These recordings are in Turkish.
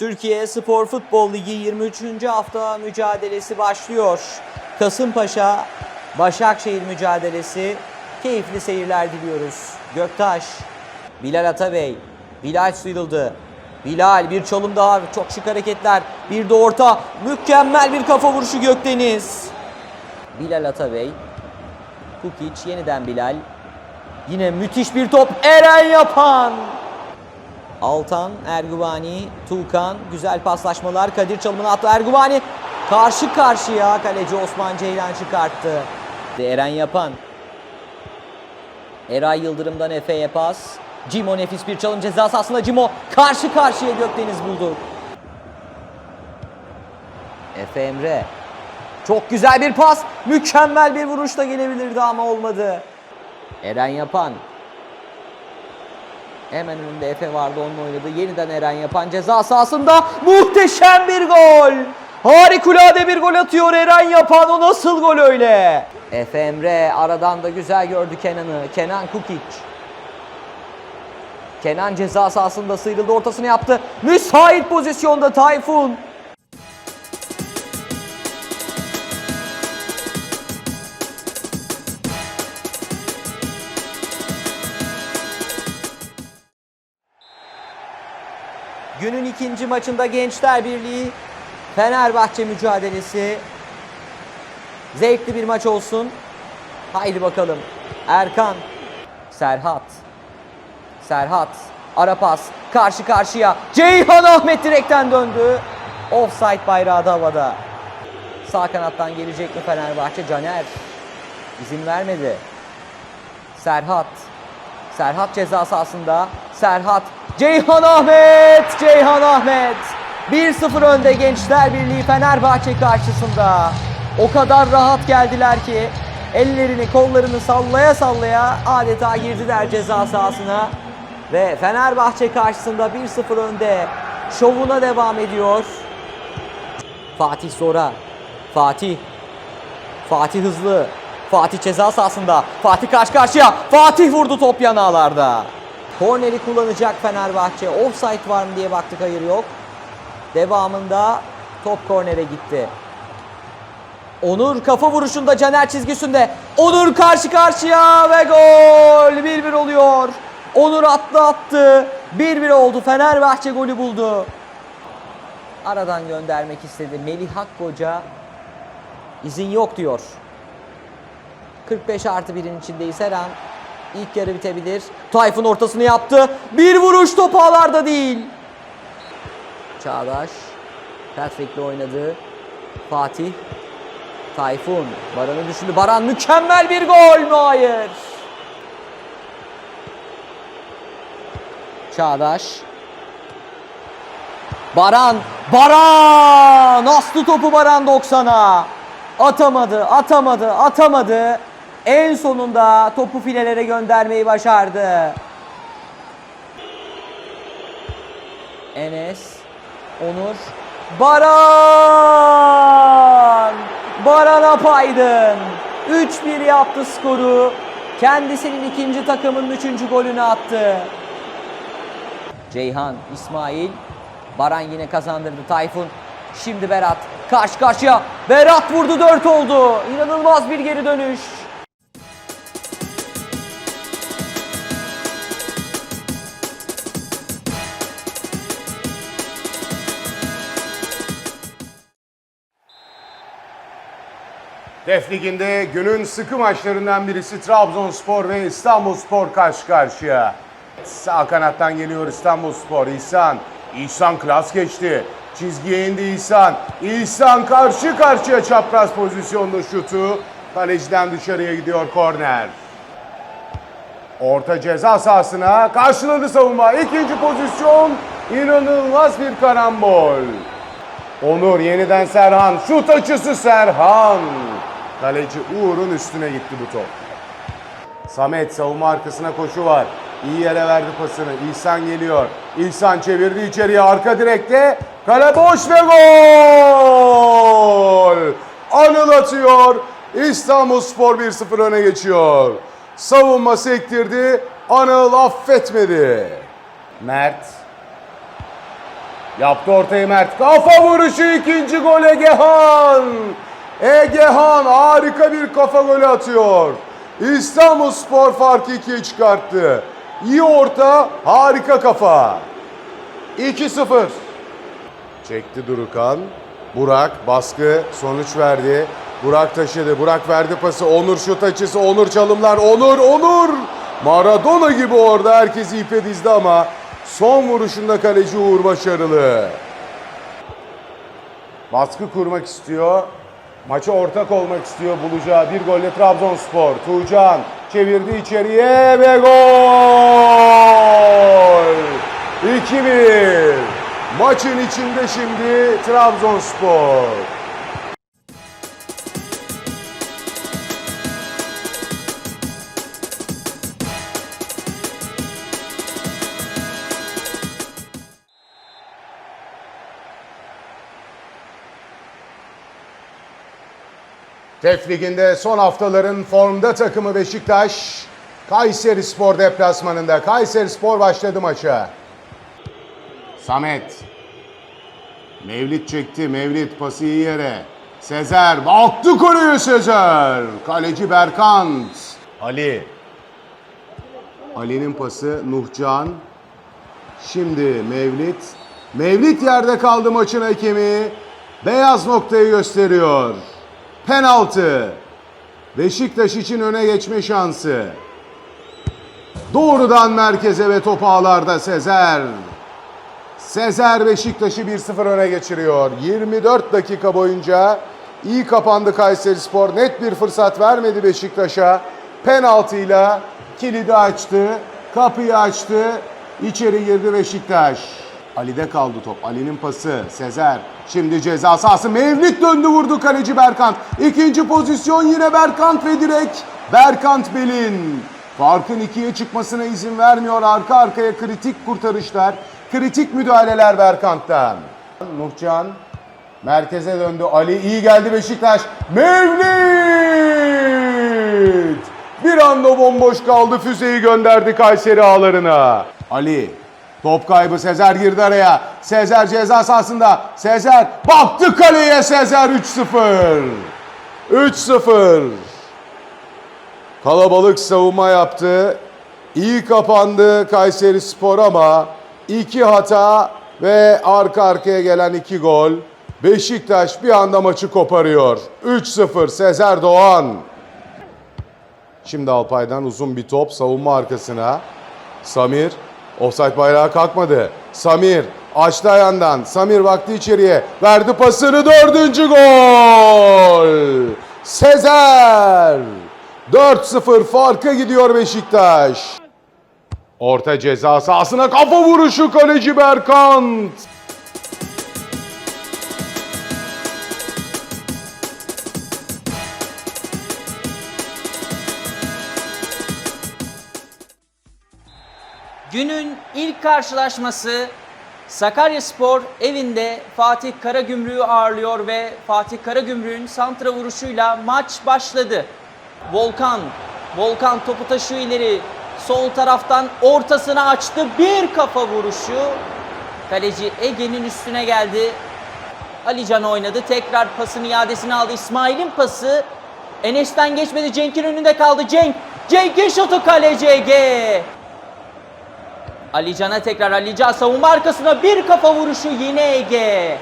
Türkiye Spor Futbol Ligi 23. hafta mücadelesi başlıyor. Kasımpaşa Başakşehir mücadelesi. Keyifli seyirler diliyoruz. Göktaş, Bilal Atabey, Bilal sıyrıldı. Bilal bir çalım daha çok şık hareketler. Bir de orta mükemmel bir kafa vuruşu Gökdeniz. Bilal Atabey, Kukic yeniden Bilal. Yine müthiş bir top Eren Yapan. Altan, Ergubani, Tuğkan. Güzel paslaşmalar. Kadir çalımını attı. Ergubani karşı karşıya. Kaleci Osman Ceylan çıkarttı. Eren Yapan. Eray Yıldırım'dan Efe'ye pas. Cimo nefis bir çalım ceza sahasında Cimo karşı karşıya Gökdeniz buldu. Efe Emre. Çok güzel bir pas. Mükemmel bir vuruş da gelebilirdi ama olmadı. Eren Yapan. Hemen önünde Efe vardı onunla oynadı. Yeniden Eren Yapan ceza sahasında muhteşem bir gol. Harikulade bir gol atıyor Eren Yapan. O nasıl gol öyle? Efe Emre aradan da güzel gördü Kenan'ı. Kenan Kukic. Kenan ceza sahasında sıyrıldı ortasını yaptı. Müsait pozisyonda Tayfun. Günün ikinci maçında Gençler Birliği Fenerbahçe mücadelesi. Zevkli bir maç olsun. Haydi bakalım. Erkan, Serhat, Serhat, ara pas, karşı karşıya. Ceyhan Ahmet direkten döndü. Offside bayrağı da havada. Sağ kanattan gelecek mi Fenerbahçe? Caner izin vermedi. Serhat, Serhat ceza sahasında. Serhat, Ceyhan Ahmet, Ceyhan Ahmet. 1-0 önde Gençler Birliği Fenerbahçe karşısında. O kadar rahat geldiler ki ellerini kollarını sallaya sallaya adeta girdiler ceza sahasına. Ve Fenerbahçe karşısında 1-0 önde. Şovuna devam ediyor. Fatih Zora. Fatih. Fatih hızlı. Fatih ceza sahasında. Fatih karşı karşıya. Fatih vurdu top yanağlarda. Korneri kullanacak Fenerbahçe. Offside var mı diye baktık hayır yok. Devamında top kornere gitti. Onur kafa vuruşunda Caner çizgisinde. Onur karşı karşıya ve gol. 1-1 oluyor. Onur attı attı. 1-1 oldu. Fenerbahçe golü buldu. Aradan göndermek istedi. Melih Hakkoca izin yok diyor. 45 artı 1'in içindeyiz her an. İlk yarı bitebilir. Tayfun ortasını yaptı. Bir vuruş top ağlarda değil. Çağdaş. Patrick'le oynadı. Fatih. Tayfun. Baran'ı düşündü. Baran mükemmel bir gol mü? Hayır. Çağdaş. Baran. Baran. Aslı topu Baran 90'a. Atamadı, atamadı, atamadı. En sonunda topu filelere göndermeyi başardı. Enes, Onur, Baran! Baran Apaydın 3-1 yaptı skoru. Kendisinin ikinci takımının üçüncü golünü attı. Ceyhan, İsmail, Baran yine kazandırdı Tayfun. Şimdi Berat karşı karşıya. Berat vurdu 4 oldu. İnanılmaz bir geri dönüş. Def Ligi'nde günün sıkı maçlarından birisi Trabzonspor ve İstanbulspor karşı karşıya. Sağ kanattan geliyor İstanbulspor. İhsan. İhsan klas geçti. Çizgiye indi İhsan. İhsan karşı karşıya çapraz pozisyonda şutu. Kaleciden dışarıya gidiyor korner. Orta ceza sahasına karşıladı savunma. İkinci pozisyon inanılmaz bir karambol. Onur yeniden Serhan. Şut açısı Serhan. Kaleci Uğur'un üstüne gitti bu top. Samet savunma arkasına koşu var. İyi yere verdi pasını. İhsan geliyor. İhsan çevirdi içeriye arka direkte. Kale boş ve gol! Anıl atıyor. İstanbulspor 1-0 öne geçiyor. Savunma sektirdi. Anıl affetmedi. Mert Yaptı ortayı Mert. Kafa vuruşu ikinci gol Egehan. Egehan harika bir kafa golü atıyor. İstanbul Spor farkı 2'ye çıkarttı. İyi orta, harika kafa. 2-0. Çekti Durukan. Burak baskı sonuç verdi. Burak taşıdı. Burak verdi pası. Onur şut açısı. Onur çalımlar. Onur, Onur. Maradona gibi orada herkesi ipe dizdi ama son vuruşunda kaleci Uğur başarılı. Baskı kurmak istiyor. Maça ortak olmak istiyor. Bulacağı bir golle Trabzonspor. Tuğcan çevirdi içeriye ve gol! 2-1. Maçın içinde şimdi Trabzonspor. TEF Ligi'nde son haftaların formda takımı Beşiktaş, Kayseri Spor deplasmanında. Kayseri Spor başladı maça. Samet. Mevlit çekti. Mevlit pası iyi yere. Sezer. Baktı koleye Sezer. Kaleci Berkant. Ali. Ali'nin pası Nuhcan. Şimdi Mevlit. Mevlit yerde kaldı maçın hakemi. Beyaz noktayı gösteriyor. Penaltı. Beşiktaş için öne geçme şansı. Doğrudan merkeze ve top ağlarda Sezer. Sezer Beşiktaş'ı 1-0 öne geçiriyor. 24 dakika boyunca iyi kapandı Kayserispor. Net bir fırsat vermedi Beşiktaş'a. Penaltıyla kilidi açtı, kapıyı açtı. İçeri girdi Beşiktaş. Ali'de kaldı top. Ali'nin pası. Sezer. Şimdi ceza sahası. Mevlüt döndü vurdu kaleci Berkant. İkinci pozisyon yine Berkant ve direkt Berkant Belin. Farkın ikiye çıkmasına izin vermiyor. Arka arkaya kritik kurtarışlar. Kritik müdahaleler Berkant'tan. Nuhcan merkeze döndü. Ali iyi geldi Beşiktaş. Mevlüt! Bir anda bomboş kaldı. Füzeyi gönderdi Kayseri ağlarına. Ali Top kaybı Sezer girdi araya. Sezer ceza sahasında. Sezer baktı kaleye Sezer 3-0. 3-0. Kalabalık savunma yaptı. İyi kapandı Kayseri Spor ama iki hata ve arka arkaya gelen iki gol. Beşiktaş bir anda maçı koparıyor. 3-0 Sezer Doğan. Şimdi Alpay'dan uzun bir top savunma arkasına. Samir offside bayrağı kalkmadı. Samir açtı ayağından. Samir baktı içeriye. Verdi pasını dördüncü gol. Sezer. 4-0 farka gidiyor Beşiktaş. Orta ceza sahasına kafa vuruşu kaleci Berkant. Karşılaşması Sakaryaspor evinde Fatih Karagümrük'ü ağırlıyor ve Fatih Karagümrük'ün santra vuruşuyla maç başladı. Volkan, Volkan topu taşıyor ileri. Sol taraftan ortasına açtı. Bir kafa vuruşu. Kaleci Ege'nin üstüne geldi. Alican oynadı. Tekrar pasın iadesini aldı. İsmail'in pası. Enes'ten geçmedi. Cenk'in önünde kaldı. Cenk. Cenk'in şutu kaleci Ege. Alican'a tekrar Alican savunma arkasına bir kafa vuruşu yine Ege.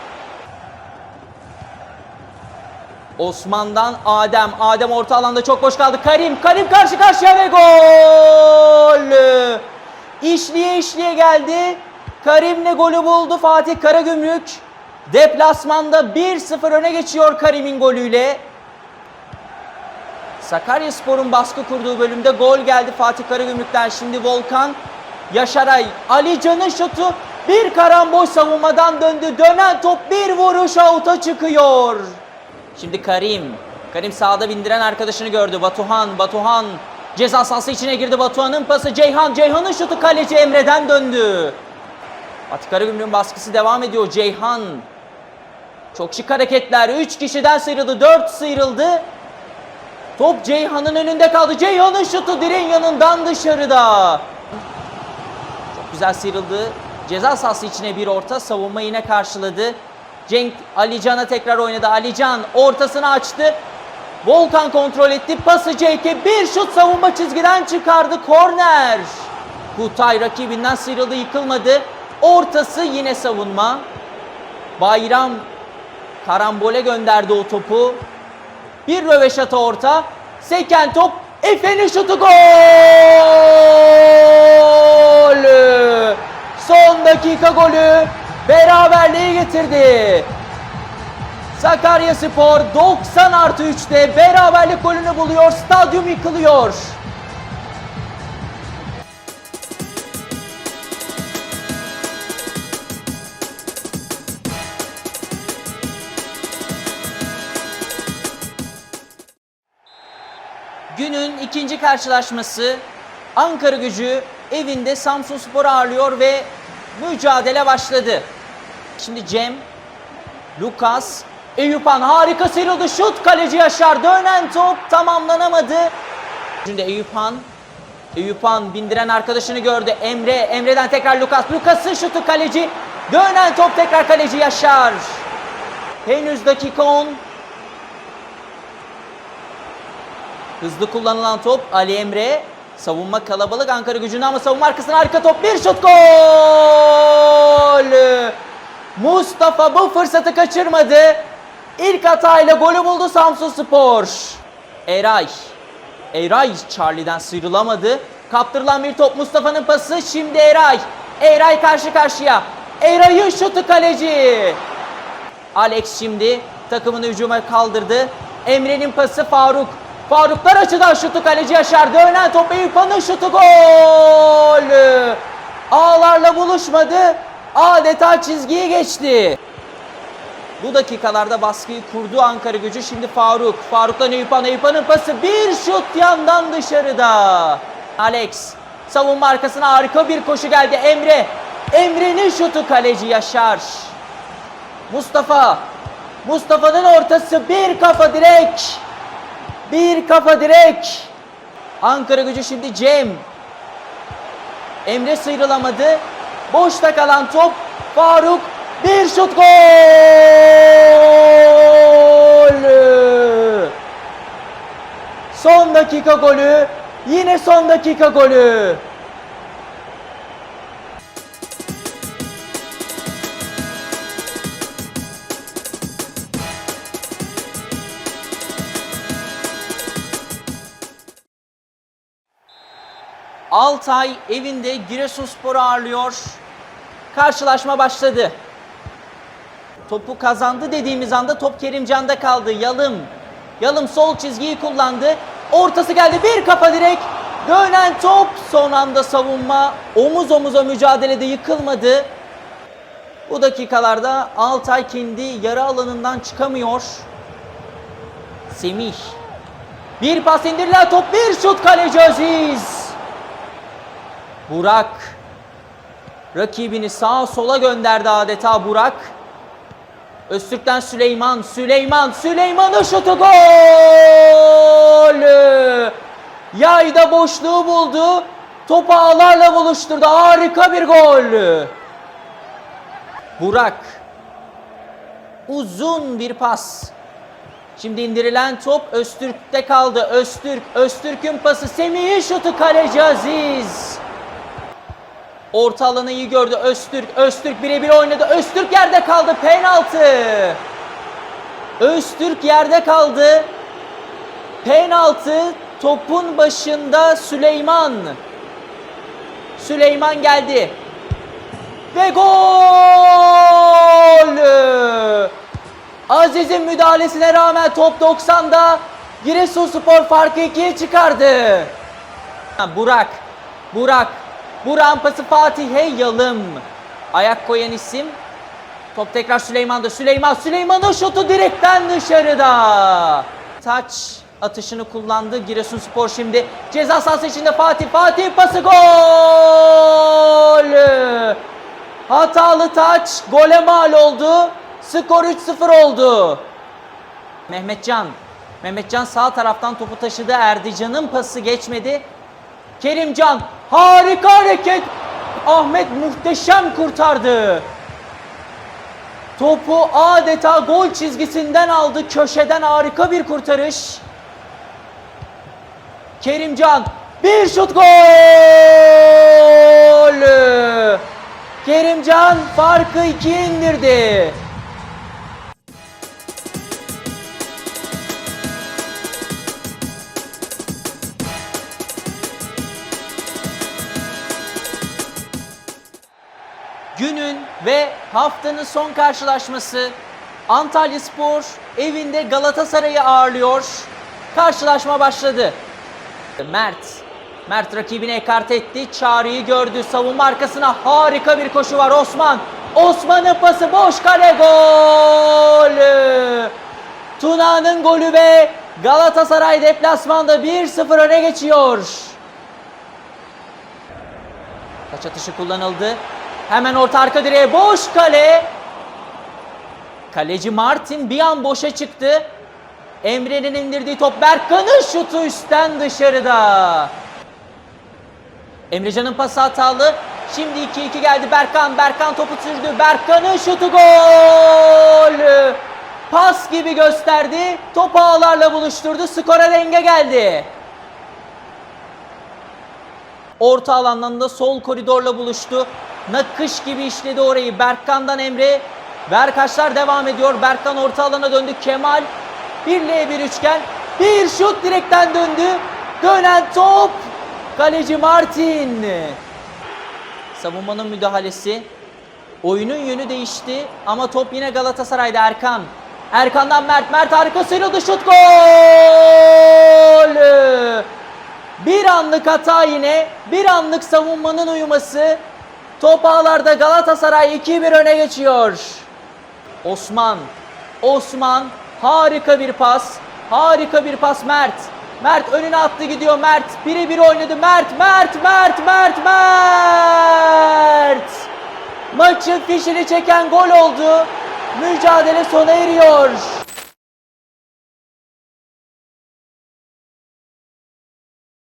Osman'dan Adem. Adem orta alanda çok boş kaldı. Karim. Karim karşı karşıya ve gol. İşliye işliye geldi. Karim'le golü buldu Fatih Karagümrük. Deplasmanda 1-0 öne geçiyor Karim'in golüyle. Sakaryaspor'un baskı kurduğu bölümde gol geldi Fatih Karagümrük'ten. Şimdi Volkan Yaşaray, Ali Can'ın şutu bir karambol savunmadan döndü. Dönen top bir vuruş avuta çıkıyor. Şimdi Karim. Karim sağda bindiren arkadaşını gördü. Batuhan, Batuhan ceza sahası içine girdi. Batuhan'ın pası Ceyhan. Ceyhan'ın şutu kaleci Emre'den döndü. Fatih Karagümrük'ün baskısı devam ediyor. Ceyhan. Çok şık hareketler. 3 kişiden sıyrıldı. 4 sıyrıldı. Top Ceyhan'ın önünde kaldı. Ceyhan'ın şutu direğin yanından dışarıda. Güzel sıyrıldı. Ceza sahası içine bir orta savunma yine karşıladı. Cenk Alican'a tekrar oynadı. Alican ortasını açtı. Volkan kontrol etti. Pası Cenk'e bir şut savunma çizgiden çıkardı. Korner. Kutay rakibinden sıyrıldı yıkılmadı. Ortası yine savunma. Bayram karambole gönderdi o topu. Bir röveşata orta. Seken top. Efe'nin şutu gol! Son dakika golü beraberliği getirdi. Sakarya Spor 90 artı 3'te beraberlik golünü buluyor. Stadyum yıkılıyor. Günün ikinci karşılaşması Ankara gücü evinde Samsun Spor ağırlıyor ve mücadele başladı. Şimdi Cem, Lukas, Eyüphan harika sıyrıldı. Şut kaleci Yaşar. Dönen top tamamlanamadı. Şimdi Eyüphan, Eyüphan bindiren arkadaşını gördü. Emre, Emre'den tekrar Lukas. Lukas'ın şutu kaleci. Dönen top tekrar kaleci Yaşar. Henüz dakika 10. Hızlı kullanılan top Ali Emre. Savunma kalabalık Ankara gücünde ama savunma arkasına harika top. Bir şut gol! Mustafa bu fırsatı kaçırmadı. İlk hatayla golü buldu Samsun Spor. Eray. Eray Charlie'den sıyrılamadı. Kaptırılan bir top Mustafa'nın pası. Şimdi Eray. Eray karşı karşıya. Eray'ın şutu kaleci. Alex şimdi takımını hücuma kaldırdı. Emre'nin pası Faruk. Faruklar açıdan şutu kaleci Yaşar. Dönen top Eyüphan'ın şutu gol. Ağlarla buluşmadı. Adeta çizgiyi geçti. Bu dakikalarda baskıyı kurdu Ankara gücü. Şimdi Faruk. Faruk'tan Eyüphan. Eyüphan'ın pası bir şut yandan dışarıda. Alex. Savunma arkasına harika bir koşu geldi. Emre. Emre'nin şutu kaleci Yaşar. Mustafa. Mustafa'nın ortası bir kafa direk. Bir kafa direk. Ankara gücü şimdi Cem. Emre sıyrılamadı. Boşta kalan top Faruk bir şut gol! Son dakika golü. Yine son dakika golü. Altay evinde Giresunspor'u ağırlıyor. Karşılaşma başladı. Topu kazandı dediğimiz anda top Kerimcan'da kaldı. Yalım. Yalım sol çizgiyi kullandı. Ortası geldi. Bir kafa direk. Dönen top. Son anda savunma. Omuz omuza mücadelede yıkılmadı. Bu dakikalarda Altay kendi yarı alanından çıkamıyor. Semih. Bir pas indirilen top. Bir şut kaleci Aziz. Burak. Rakibini sağa sola gönderdi adeta Burak. Öztürk'ten Süleyman, Süleyman, Süleyman'ın şutu gol! Yayda boşluğu buldu. Topu ağlarla buluşturdu. Harika bir gol. Burak. Uzun bir pas. Şimdi indirilen top Öztürk'te kaldı. Öztürk, Öztürk'ün pası. Semih'in şutu kaleci Aziz. Orta alanı iyi gördü Öztürk. Öztürk birebir oynadı. Öztürk yerde kaldı. Penaltı. Öztürk yerde kaldı. Penaltı. Topun başında Süleyman. Süleyman geldi. Ve gol! Aziz'in müdahalesine rağmen top 90'da Giresunspor farkı ikiye çıkardı. Burak. Burak. Burak'ın pası Fatih'e Yalım. Ayak koyan isim. Top tekrar Süleyman'da. Süleyman. Süleyman'ın şutu direkten dışarıda. Taç atışını kullandı. Giresunspor şimdi ceza sahası içinde Fatih. Fatih pası gol. Hatalı taç gole mal oldu. Skor 3-0 oldu. Mehmetcan. Mehmetcan sağ taraftan topu taşıdı. Erdican'ın pası geçmedi. Kerimcan harika hareket. Ahmet muhteşem kurtardı. Topu adeta gol çizgisinden aldı. Köşeden harika bir kurtarış. Kerimcan bir şut gol! Kerimcan farkı ikiye indirdi. Haftanın son karşılaşması Antalya Spor evinde Galatasaray'ı ağırlıyor. Karşılaşma başladı. Mert. Mert rakibini ekart etti. Çağrı'yı gördü. Savunma arkasına harika bir koşu var. Osman. Osman'ın pası boş kale gol. Tuna'nın golü ve Galatasaray deplasmanda 1-0 öne geçiyor. Taç atışı kullanıldı. Hemen orta arka direğe boş kale. Kaleci Martin bir an boşa çıktı. Emre'nin indirdiği top Berkan'ın şutu üstten dışarıda. Emrecan'ın pası hatalı. Şimdi 2-2 geldi Berkan. Berkan topu sürdü. Berkan'ın şutu gol. Pas gibi gösterdi. Topu ağlarla buluşturdu. Skora denge geldi. Orta alandan da sol koridorla buluştu. Nakış gibi işledi orayı. Berkan'dan Emre. Verkaçlar devam ediyor. Berkan orta alana döndü. Kemal. 1L1 üçgen. Bir şut direkten döndü. Dönen top. Kaleci Martin. Savunmanın müdahalesi. Oyunun yönü değişti ama top yine Galatasaray'da Erkan. Erkan'dan Mert. Mert harika sıyrıldı. Şut gol! Bir anlık hata yine. Bir anlık savunmanın uyuması. Top ağlarda Galatasaray 2-1 öne geçiyor. Osman. Osman harika bir pas. Harika bir pas Mert. Mert önüne attı gidiyor Mert. Biri bir oynadı Mert. Mert, Mert, Mert, Mert. Maçın fişini çeken gol oldu. Mücadele sona eriyor.